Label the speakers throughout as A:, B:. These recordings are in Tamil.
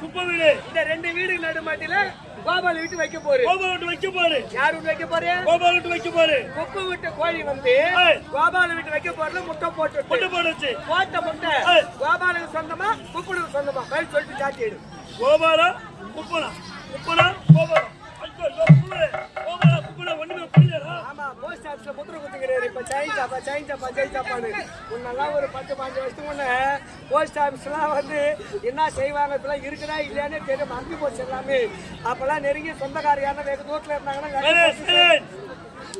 A: குப்பை வீடு
B: இந்த ரெண்டு வீடு நடுமாட்டில கோபால வீட்டு வைக்க போரு
A: கோபால் விட்டு வைக்க பாரு
B: யார் வீட்டு வைக்க போரு
A: கோபால் விட்டு வைக்க பாரு
B: குப்பு விட்டு கோழி வந்து. கோபால வீட்டு வைக்க போறதுல முட்டை போட்டு
A: கொண்டு போடுச்சு
B: போட்ட முட்டை. கோபாலுக்கு சொந்தமா குப்புடுக்கு சொந்தமா? பயில் சொல்லிட்டு சாட்டிடு
A: கோபாலா குப்பனா? குப்பனா? கோபாலா? ஐயோ
B: ஆமா போஸ்ட் இப்போ சைன் சாப்பா சைன் சாப்பா சைன் சாப்பாடு முன்னெல்லாம் ஒரு பத்து பாஞ்சு வருஷத்துக்கு முன்ன போஸ்ட் ஆஃபீஸ்லாம் வந்து என்ன செய்வாங்க இப்பெல்லாம் இருக்குதா இல்லையானே தெரியும் அங்கி போச்சு எல்லாமே. அப்பெல்லாம் நெருங்கி சொந்தக்காரியான வேக வெகு தூரத்துல இருந்தாங்கன்னா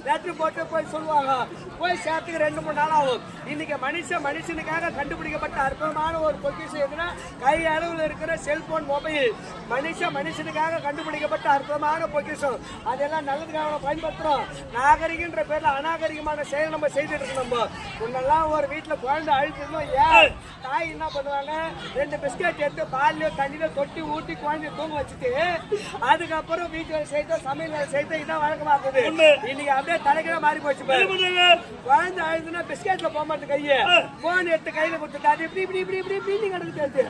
B: லெட்டர் போட்டு போய் சொல்லுவாங்க. போய் சேர்த்துக்கு ரெண்டு மூணு நாள் ஆகும். இன்னைக்கு மனுஷன் மனுஷனுக்காக கண்டுபிடிக்கப்பட்ட அற்புதமான ஒரு பொக்கிஷம் எதுனா கை அளவில் இருக்கிற செல்போன் மொபைல் மனுஷன் மனுஷனுக்காக கண்டுபிடிக்கப்பட்ட அற்புதமான பொக்கிஷம். அதெல்லாம் நல்லதுக்காக நம்ம பயன்படுத்துறோம். நாகரிகன்ற பேர்ல அநாகரிகமான செயல் நம்ம செய்துட்டு இருக்கோம் நம்ம. முன்னெல்லாம் ஒரு வீட்டுல குழந்தை அழுத்திருந்தோம் ஏன்? தாய் என்ன பண்ணுவாங்க? ரெண்டு பிஸ்கெட் எடுத்து பால்லையோ தண்ணியில தொட்டி ஊட்டி குழந்தைய தூங்க வச்சுட்டு அதுக்கப்புறம் வீட்டுல செய்த சமையல் செய்த இதான் வழக்கமா இருக்குது. இன்னைக்கு அப்படியே தலைக்கிற மாறி போச்சு குழந்தை அழுதுனா பிஸ்கெட்ல போக மாட்டேன் கைய. போன் எடுத்து கையில கொடுத்துட்டு அது இப்படி இப்படி இப்படி இப்படி இப்படி கிடக்குது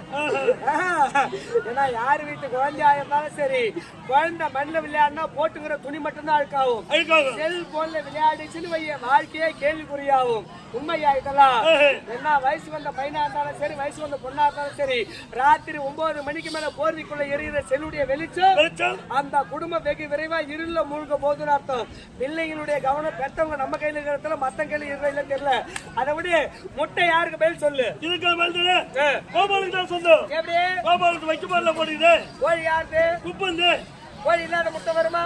B: ஏன்னா யார் வீட்டு குழந்தையா இருந்தாலும் சரி குழந்தை மண்ணில் விளையாடினா போட்டுக்கிற துணி மட்டும்தான் அழுக்காகும்.
A: அழுக்காகும்.
B: செல்போன்ல விளையாடிச்சுன்னு வைய வாழ்க்கையே கேள்விக்குறியாகும். உண்மையா இதெல்லாம்? என்ன வயசு வந்த பையனா இருந்தாலும் சரி வயசு வந்த பொண்ணா இருந்தாலும் சரி ராத்திரி ஒன்பது மணிக்கு மேல போர்விக்குள்ள எரியிற செல்லுடைய வெளிச்சம் அந்த குடும்பம் வெகு விரைவா இருள மூழ்க போகுதுன்னு அர்த்தம். பிள்ளைங்களுடைய கவனம் பெற்றவங்க நம்ம கையில இருக்கிறதுல மத்த கையில இருக்கிற இல்ல தெரியல. அதை விட. முட்டை யாருக்கு பதில் சொல்லு.
A: இதுக்கு
B: ஏ,
A: கோபாலுக்கு தான் சொந்தம்.
B: எப்படி?
A: கோபாலுக்கு வைக்க பாருல போடுது
B: கோழி யாருக்கு?
A: குப்பந்து.
B: கோழி இல்லாத முட்டை வருமா?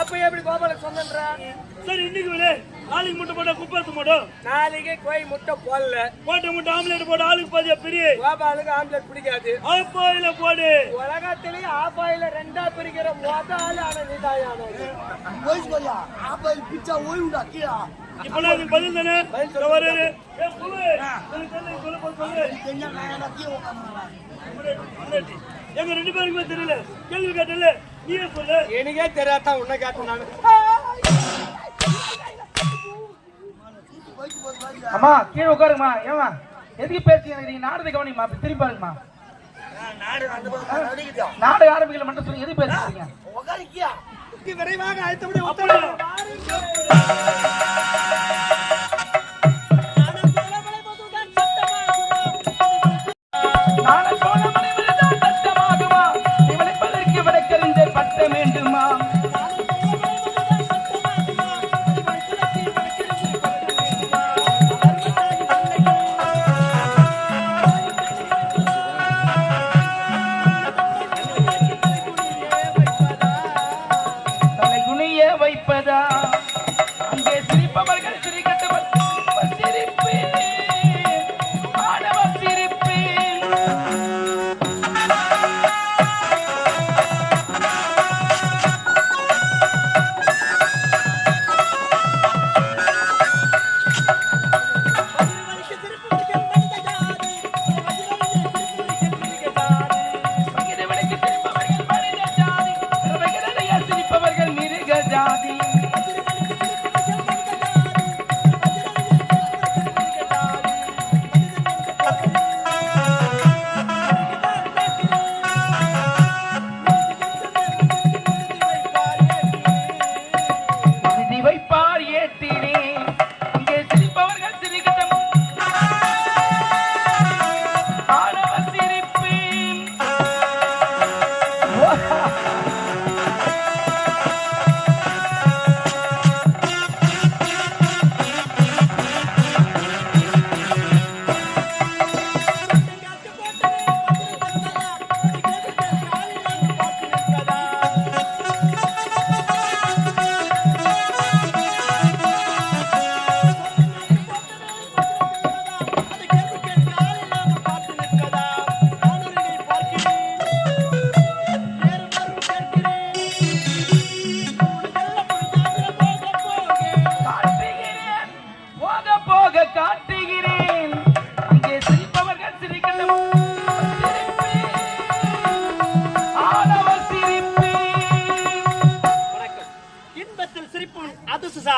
B: அப்ப எப்படி கோபாலுக்கு சொந்தன்ற?
A: சரி இன்னைக்கு நாளைக்கு முட்டை போட்டா குப்பை எடுத்து மாட்டோம்
B: நாளைக்கு கோழி முட்டை போடல.
A: போட்ட முட்டை ஆம்லேட் போட்டு ஆளுக்கு பாதியா பெரிய
B: கோபாலுக்கு ஆம்லெட் பிடிக்காது.
A: ஆப்பாயில போடு.
B: உலகத்திலேயே ஆப்பாயில ரெண்டா பிரிக்கிற மொத ஆளு ஆன நீதாயான
C: போயிஸ்கோரியா ஆப்பல் பிச்சா ஓய்வுடா கீழா?
A: இப்பெல்லாம் இதுக்கு பதில் தானே? இதோ வர்றாரு. ஏ, புல்லு. சொல்லு, சொல்லு, சொல்லு, சொல்லு, சொல்லு.
C: தெரிஞ்சா நான் கீழே
A: முன்னாடி, முன்னாடி. எங்க ரெண்டு பேருக்குமே தெரியல. கேள்வி கேட்டல. நீயே சொல்லு.
B: எனக்கே தெரியாதான் உன்னை கேட்டேன் நானு?
D: அம்மா கீழே உட்காருங்கம்மா. ஏமா எதுக்கு பேசுறீங்க? நீங்க நாடகத்தை கவனிங்கம்மா. அப்படி திரும்பி பாருங்கம்மா.
C: நாடு அந்த பக்கம் நடிக்கிட்டா
D: நாடக ஆரம்பிக்கல மட்டும் சொல்லுங்க எதுக்கு பேசுறீங்க?
B: விரைவாக அழைத்தபடி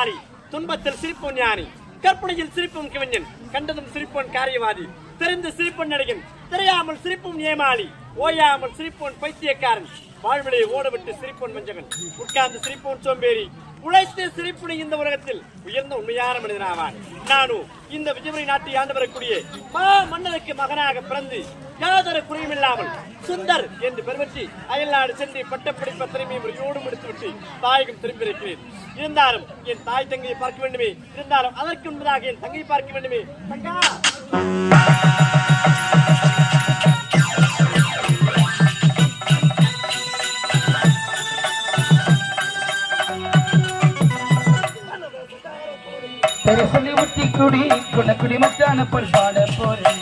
B: அதிர்ஷ்டசாலி துன்பத்தில் சிரிப்போன் ஞானி கற்பனையில் சிரிப்பும் கவிஞன் கண்டதும் சிரிப்போன் காரியவாதி தெரிந்து சிரிப்பன் நடிகன்
E: திரையாமல் சிரிப்பும் ஏமாளி ஓயாமல் சிரிப்போன் பைத்தியக்காரன் வாழ்விலே ஓடவிட்டு சிரிப்போன் வஞ்சகன் உட்கார்ந்து சிரிப்போன் சோம்பேறி உழைத்து சிரிப்புனை இந்த உலகத்தில். உயர்ந்த உண்மையான மனிதனாவான் நானும் இந்த விஜயபுரி நாட்டை ஆண்டு வரக்கூடிய மா மன்னருக்கு மகனாக பிறந்து யாதொரு குறையுமில்லாமல் சுந்தர் என்று பெருமற்றி அயல்நாடு சென்று பட்டப்படிப்ப திறமையை முறையோடு முடித்துவிட்டு தாயகம் திரும்பியிருக்கிறேன். இருந்தாலும் என் தாய் தங்கையை பார்க்க வேண்டுமே. இருந்தாலும் அதற்கு முன்பதாக என் தங்கையை பார்க்க வேண்டுமே. தங்கா!
D: குடி குணக்குடி மச்சான பொருள் பாட போறேன்.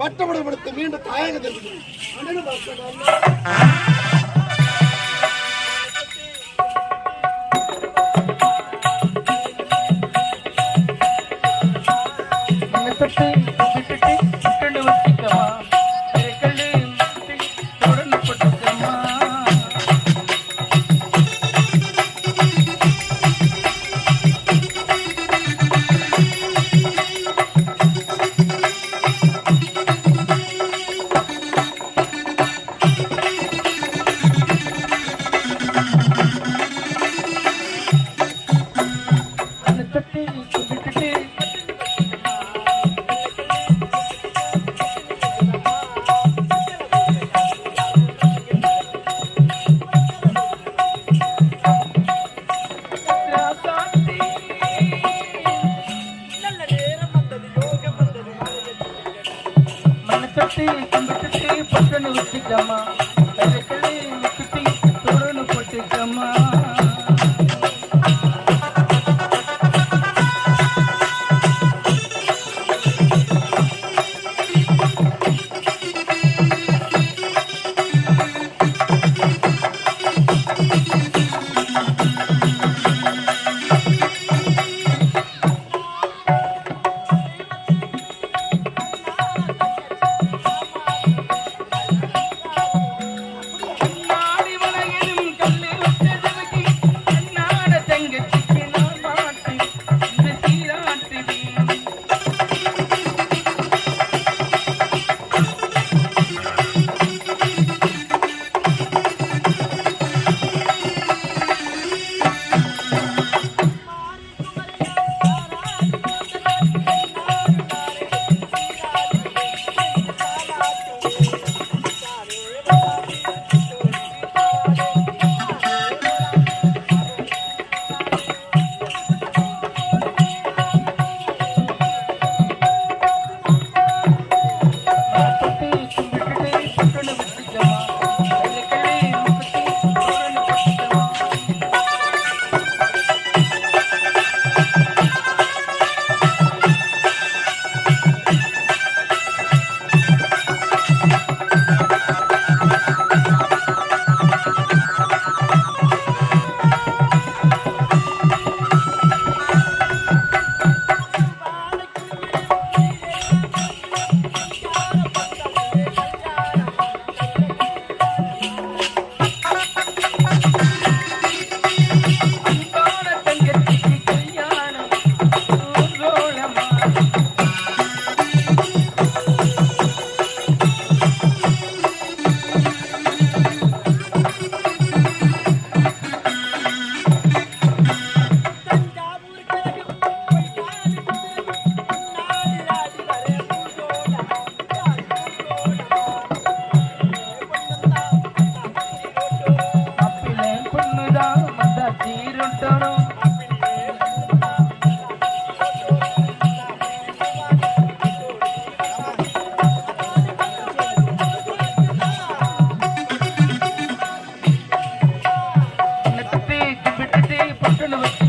D: பட்டமடப்படுத்த மீண்டும் தாயகத்திற்கு பட்டை
F: கம்பிட்டு பட்டனு வச்சுக்கலாமா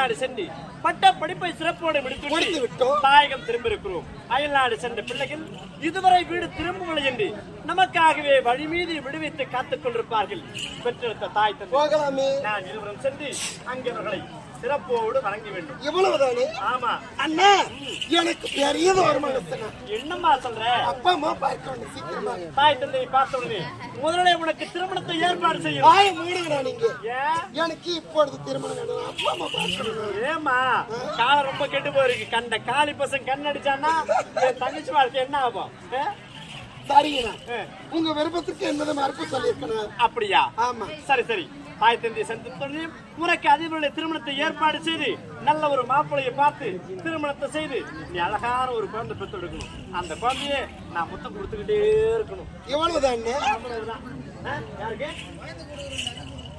F: அயல்நாடு
E: சென்று பட்ட படிப்பை சிறப்போடு
F: முடித்து விட்டோம்.
E: தாயகம் திரும்ப இருக்கிறோம் அயல்நாடு சென்ற பிள்ளைகள் இதுவரை வீடு திரும்பவில்லை என்று நமக்காகவே வழி மீது விடுவித்து காத்துக் கொண்டிருப்பார்கள். பெற்றெடுத்த தாய் தந்தை நான் இருவரும் சென்று அங்கவர்களை சிறப்போடு வணங்க வேண்டும்.
F: இவ்வளவுதானே
E: ஆமா.
F: அண்ணா எனக்கு பெரியது ஒரு மனசுனா
E: என்னம்மா சொல்ற?
F: அப்பா அம்மா பார்க்க சீக்கிரமா
E: தாய் தந்தையை பார்த்த உடனே முதல்ல உனக்கு திருமணத்தை ஏற்பாடு செய்யும்.
F: வாய மூடுங்கடா நீங்க. எனக்கு இப்பொழுது திருமணம் வேணும். அப்பா அம்மா பார்க்கணும்
E: ஏமா காலம் ரொம்ப கெட்டு போயிருக்கு. கண்ட காளி பசங்க கண்ணடிச்சான்னா என் தங்கச்சி வாழ்க்கை என்ன ஆகும்?
F: சரிங்கண்ணா. உங்க விருப்பத்துக்கு என்பதை மறுப்பு சொல்லியிருக்கணும்?
E: அப்படியா?
F: ஆமா.
E: சரி சரி. தாய் தந்தை சந்தித்தோடையும் உனக்கு அதிபருடைய திருமணத்தை ஏற்பாடு செய்து நல்ல ஒரு மாப்பிள்ளையை பார்த்து திருமணத்தை செய்து நீ அழகான ஒரு குழந்தை பெற்றெடுக்கணும் அந்த குழந்தைய நான் முத்தம் கொடுத்துக்கிட்டே இருக்கணும்? யாருக்கு?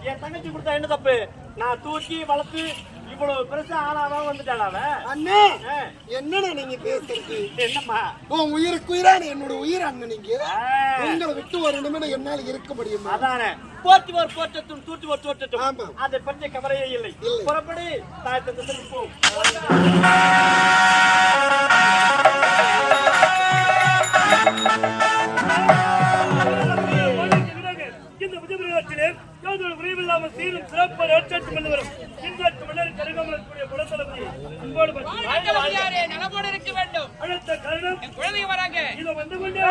E: என் தங்கச்சி கொடுத்தா என்ன தப்பு நான் தூக்கி வளர்த்து இவ்வளவு பெருசா ஆளாவா வந்துட்டாளா அவ?
F: அண்ணா
E: ஆ.
F: என்னண்ணா நீங்க பேசுறது
E: என்னம்மா?
F: உன் உயிருக்கு உயிரான என்னோட உயிர் அண்ணன் நீங்க. உங்களை விட்டு ஒரு நிமிடம் என்னால இருக்க முடியுமா?
E: அதானே. போற்றுவோர் போற்றட்டும் தூற்றுவோர் தோற்றட்டும்.
F: ஆமா.
E: அதை பற்றிய கவலையே இல்லை. புறப்படி தாய் தந்தை சந்திப்போம் இந்த புதுப்பிரகத்திலே யாதொரு சீரும் சிறப்பாக பண்ணி வரும். கருகாமலக்கூடிய குலத்தளபதி அன்போடு
A: ஆண்டவனாரே, நலமோடு இருக்க வேண்டும்.
E: அடுத்த கருணம்
A: என் குழந்தை வராங்க.
E: இதோ வந்து கொண்டே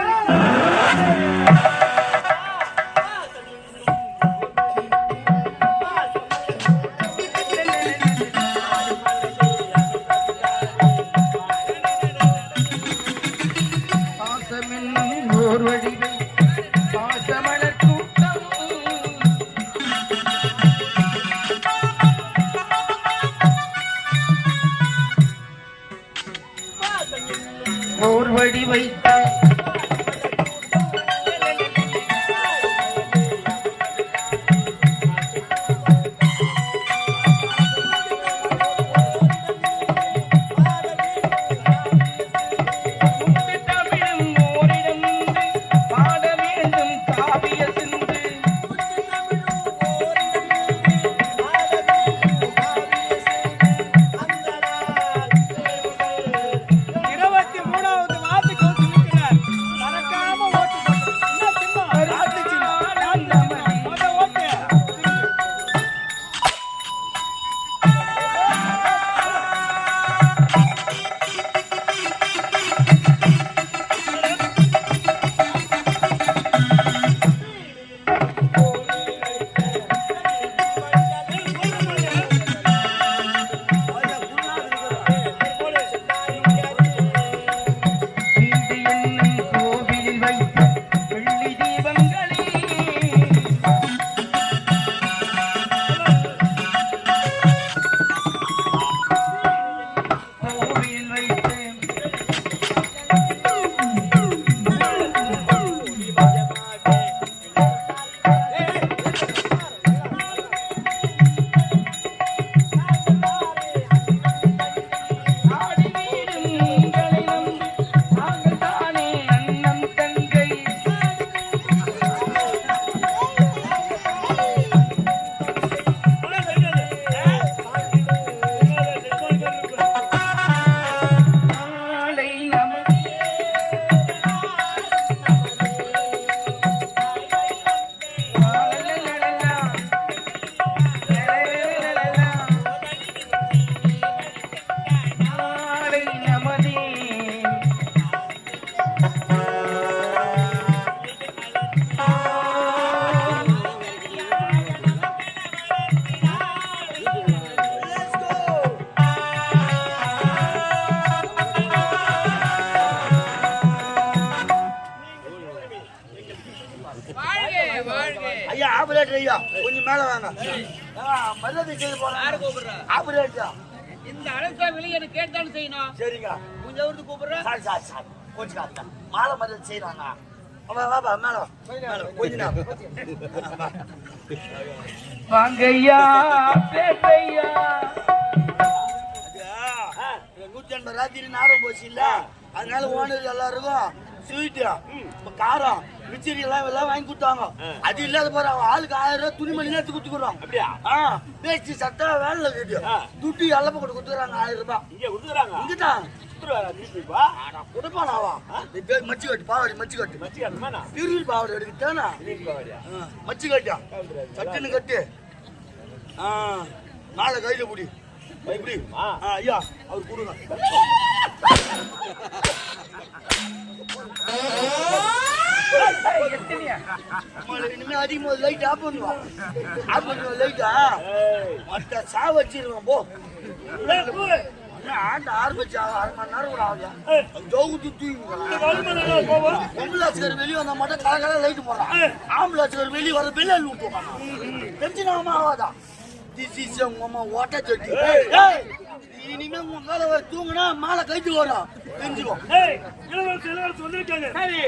C: ஐயா கொஞ்சம் மேல வாங்க. மரியாதை செய்து
A: கூப்பிடுறா?
C: ஆபரேட்டர்
A: இந்த வெளியே எனக்கு கேட்டாலும் செய்யணும்.
C: சரிங்க.
A: கொஞ்சம் ஊருக்கு கூப்பிடுற?
C: Sorry sorry sorry. கொஞ்சம் காத்தா மாலை மரியாதை செய்யறாங்க. அவன் வாப்பா மேல வா. மேல வா. கொஞ்ச நேரம்.
D: வாங்கய்யா பேட்டையா
C: நூத்தி எண்பது ராத்திரி நேரம் போச்சு இல்ல அதனால ஓனர் எல்லாருக்கும் ஸ்வீட்டு காரம். மிச்சரி எல்லாம் எல்லாம் வாங்கி கொடுத்தாங்க. அது இல்லாத பாரு அவன் ஆளுக்கு ஆயிரம் ரூபாய் துணிமணி எடுத்து கொடுத்துக்குறாங்க
E: அப்படியா?
C: ஆ பேச்சு சட்டை வேலை கேட்டு
E: ஆ.
C: துட்டு எல்லாம் போட்டு கொடுத்துறாங்க ஆயிரம் ரூபாய்.
E: இங்க கொடுத்துறாங்க
C: இங்கதான்
E: கொடுத்துருவாரா திருப்பி வா
C: கொடுப்பானாவா மச்சு கட்டு பாவாடி மச்சு கட்டு
E: மச்சிக்காரமா
C: திருவி பாவாடி எடுக்கிட்டானா மச்சு கட்டா சட்டுன்னு கட்டு. ஆ நாளை கையில பிடி. இப்படி
E: ஆ.
C: ஆ, ஐயா அவர் கொடுங்க. அதிகமா லைட் ஆஃப் பண்ணுவா ஆஃப் பண்ணுவா லைட்டா மத்த சா வச்சிருவான் போ ஆண்டு ஆரம்பிச்சு அரை மணி நேரம் கூட ஆகுது ஜோகு சுத்தி பொம்பளாச்சுக்கார் வெளியே வந்தா மட்டும் கல லைட் போடுறான் ஆம்பளாச்சுக்கார் வெளியே வர வெளியே விட்டுவாங்க ஆகாதா திஸ் இஸ் உங்க அம்மா ஓட்ட இனிமே உங்க கால வர தூங்குனா மாலை கைட்டு வரும் தெரிஞ்சுக்கோ.
E: ஏய் இளவரசி இளவரசி வந்திருக்காங்க
B: சரி.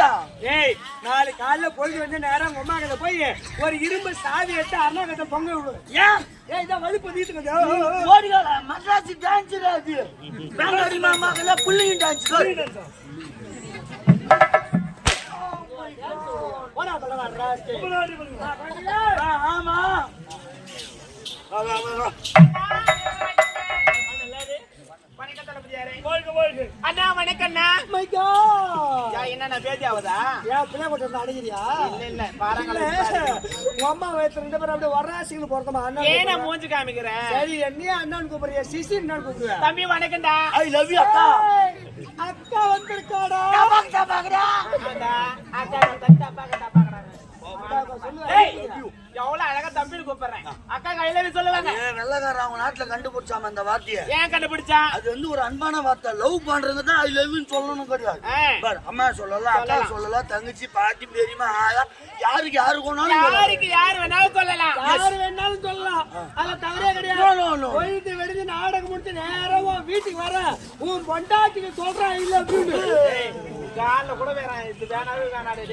C: இல்லையா
B: ஏய் நாளை காலைல பொழுது வந்து நேரம் அம்மா கிட்ட போய் ஒரு இரும்பு சாவி எடுத்து அண்ணா கிட்ட பொங்க விடு.
C: ஏன்?
B: ஏய் இதான் வலிப்பு தீர்த்துக்கோ
C: ஓடிகால மദ്രാசி டான்ஸ் அது பெங்களூரி மாமாக்கல புள்ளிங்க டான்ஸ்
B: போடா பலவா ராஸ்கே
C: ஆமா.
E: வாழ்க வாழ்க
A: அண்ணா வணக்கண்ணா
B: மை காட்
A: என்ன பேதி ஆகுதா
B: ஏன் பிள்ளை கொண்டு அடிக்கிறியா
A: இல்ல இல்ல பாருங்களேன்
B: உங்க அம்மா வயிற்று ரெண்டு பேரும் அப்படியே வராசிகள் பொறுத்தமா அண்ணா
A: ஏன மூஞ்சி காமிக்கிறேன்?
B: சரி என்னையா அண்ணன் கூப்பிடுறியா? சிசி என்ன கூப்பிடுவேன்
A: தம்பி வணக்கம்டா.
C: ஐ லவ் யூ அக்கா.
B: அக்கா வந்திருக்காடா?
A: அக்கா, அக்கா, தட்டா. ஏய், எவ்வளவு அழகா தம்பின்னு கூப்பிடுறேன். அக்கா கையில சொல்லுவாங்க.
C: வெள்ளக்காரன் அவங்க நாட்டுல கண்டுபிடிச்சாம அந்த வார்த்தைய?
A: ஏன் கண்டுபிடிச்சா?
C: அது வந்து ஒரு அன்பான வார்த்தை. லவ் பண்றவங்க தான் ஐ லவ் யூ சொல்லணும் கிடையாது. அம்மா சொல்லலாம் அக்கா சொல்லலாம். தங்கச்சி பாட்டி பெரியமா ஆயா யாருக்கு யாரு கொண்டாலும் சொல்லலாம்.
A: யாருக்கு யாரு வேணாலும் சொல்லலாம்.
B: யாரு வேணாலும் சொல்லலாம். அதுல தவறே கிடையாது. போயிட்டு வெடிஞ்சு நாடகம் முடிச்சு நேரா உன் வீட்டுக்கு வர. உன் பொண்டாட்டிக்கு சொல்றான் இல்ல அப்படின்னு
A: காலில் கூட வேற இது வேணாவே வேணாடே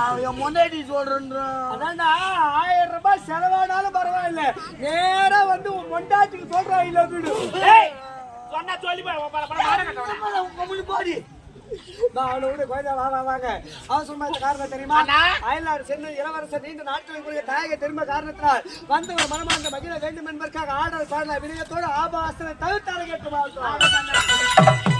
C: அவன் முன்னாடி சொல்றேன்றான்
B: அதான்டா ஆயிரம் ரூபாய் செலவானாலும் பரவாயில்ல. நேரா வந்து உன் பொண்டாட்டிக்கு சொல்றான் இல்ல
A: சொன்னா சொல்லி போய்
C: பாடி?
B: நான் அவனை விட கொஞ்சம் வா வா வாங்க. அவசரமா இந்த காரணம் தெரியுமா. அயல்நாடு சென்று இளவரசர் நீண்ட நாட்களில் கூடிய தாயக திரும்ப காரணத்தினால் வந்த ஒரு மனமார்ந்த மகிழ வேண்டும் என்பதற்காக ஆடல் பாடல வினயத்தோடு ஆபாசனை தவிர்த்தார கேட்டு